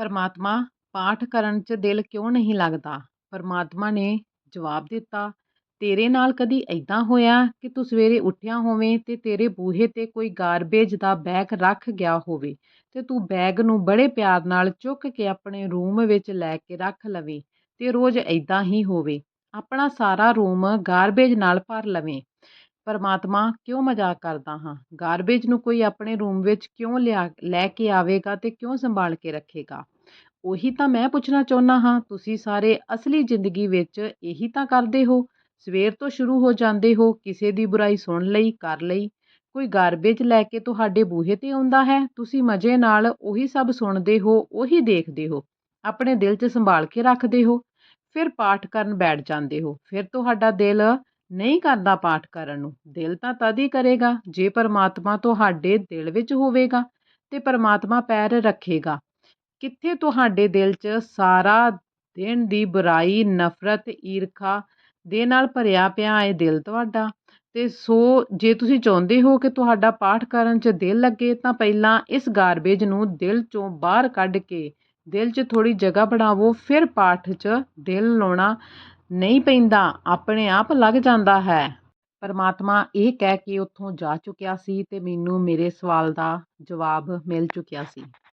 ਪਰਮਾਤਮਾ ਪਾਠ ਕਰਨ 'ਚ ਦਿਲ ਕਿਉਂ ਨਹੀਂ ਲੱਗਦਾ? ਪਰਮਾਤਮਾ ਨੇ ਜਵਾਬ ਦਿੱਤਾ, ਤੇਰੇ ਨਾਲ ਕਦੀ ਐਦਾਂ ਹੋਇਆ ਕਿ ਤੂੰ ਸਵੇਰੇ ਉੱਠਿਆ ਹੋਵੇਂ ਤੇ ਤੇਰੇ ਬੂਹੇ ਤੇ ਕੋਈ ਗਾਰਬੇਜ ਦਾ ਬੈਗ ਰੱਖ ਗਿਆ ਹੋਵੇ ਤੇ ਤੂੰ ਬੈਗ ਨੂੰ ਬੜੇ ਪਿਆਰ ਨਾਲ ਚੁੱਕ ਕੇ ਆਪਣੇ ਰੂਮ ਵਿੱਚ ਲੈ ਕੇ ਰੱਖ ਲਵੇਂ ਤੇ ਰੋਜ਼ ਐਦਾਂ ਹੀ ਹੋਵੇ। ਆਪਣਾ ਸਾਰਾ ਰੂਮ ਗਾਰਬੇਜ ਨਾਲ ਭਰ ਲਵੇਂ। ਪਰਮਾਤਮਾ ਕਿਉਂ ਮਜ਼ਾਕ ਕਰਦਾ ਹਾਂ? ਗਾਰਬੇਜ ਨੂੰ ਕੋਈ ਆਪਣੇ ਰੂਮ ਵਿੱਚ ਕਿਉਂ ਲਿਆ, ਲੈ ਕੇ ਆਵੇਗਾ ਤੇ ਕਿਉਂ ਸੰਭਾਲ ਕੇ ਰੱਖੇਗਾ? ਉਹੀ ਤਾਂ ਮੈਂ ਪੁੱਛਣਾ ਚਾਹੁੰਦਾ ਹਾਂ, ਤੁਸੀਂ ਸਾਰੇ ਅਸਲੀ ਜ਼ਿੰਦਗੀ ਵਿੱਚ ਇਹੀ ਤਾਂ ਕਰਦੇ ਹੋ? ਸਵੇਰ ਤੋਂ ਸ਼ੁਰੂ ਹੋ ਜਾਂਦੇ ਹੋ ਕਿਸੇ ਦੀ ਬੁਰਾਈ ਸੁਣ ਲਈ, ਕਰ ਲਈ? ਕੋਈ ਗਾਰਬੇਜ ਲੈ ਕੇ ਤੁਹਾਡੇ ਬੂਹੇ ਤੇ ਆਉਂਦਾ ਹੈ? ਤੁਸੀਂ ਮਜ਼ੇ ਨਾਲ ਉਹੀ ਸਭ ਸੁਣਦੇ ਹੋ, ਉਹੀ ਦੇਖਦੇ ਹੋ? ਆਪਣੇ ਦਿਲ 'ਚ ਸੰਭਾਲ ਕੇ ਰੱਖਦੇ ਹੋ? ਫਿਰ ਪਾਠ ਕਰਨ ਬੈਠ ਜਾਂਦੇ ਹੋ? ਫਿਰ ਤੁਹਾਡਾ ਦਿਲ ਨਹੀਂ ਕਰਦਾ ਪਾਠ ਕਰਨ ਨੂੰ। ਦਿਲ ਤਾਂ ਤਦ ਹੀ ਕਰੇਗਾ ਜੇ ਪਰਮਾਤਮਾ ਤੁਹਾਡੇ ਦਿਲ ਵਿੱਚ ਹੋਵੇਗਾ ਤੇ ਪਰਮਾਤਮਾ ਪੈਰ ਰੱਖੇਗਾ। ਕਿੱਥੇ ਤੁਹਾਡੇ ਦਿਲ 'ਚ ਸਾਰਾ ਦਿਨ ਦੀ ਬੁਰਾਈ, ਨਫ਼ਰਤ, ਈਰਖਾ ਦੇ ਨਾਲ ਭਰਿਆ ਪਿਆ ਇਹ ਦਿਲ ਤੁਹਾਡਾ? ਤੇ ਸੋ ਜੇ ਤੁਸੀਂ ਚਾਹੁੰਦੇ ਹੋ ਕਿ ਤੁਹਾਡਾ ਪਾਠ ਕਰਨ 'ਚ ਦਿਲ ਲੱਗੇ ਤਾਂ ਪਹਿਲਾਂ ਇਸ ਗਾਰਬੇਜ ਨੂੰ ਦਿਲ 'ਚੋਂ ਬਾਹਰ ਕੱਢ ਕੇ ਦਿਲ 'ਚ ਥੋੜ੍ਹੀ ਜਗ੍ਹਾ ਬਣਾਵੋ, ਫਿਰ ਪਾਠ 'ਚ ਦਿਲ ਲਾਉਣਾ ਨਹੀਂ ਪੈਂਦਾ, ਆਪਣੇ ਆਪ ਲੱਗ ਜਾਂਦਾ ਹੈ। ਪਰਮਾਤਮਾ ਇਹ ਕਹਿ ਕੇ ਉੱਥੋਂ ਜਾ ਚੁੱਕਿਆ ਸੀ ਤੇ ਮੈਨੂੰ ਮੇਰੇ ਸਵਾਲ ਦਾ ਜਵਾਬ ਮਿਲ ਚੁੱਕਿਆ ਸੀ।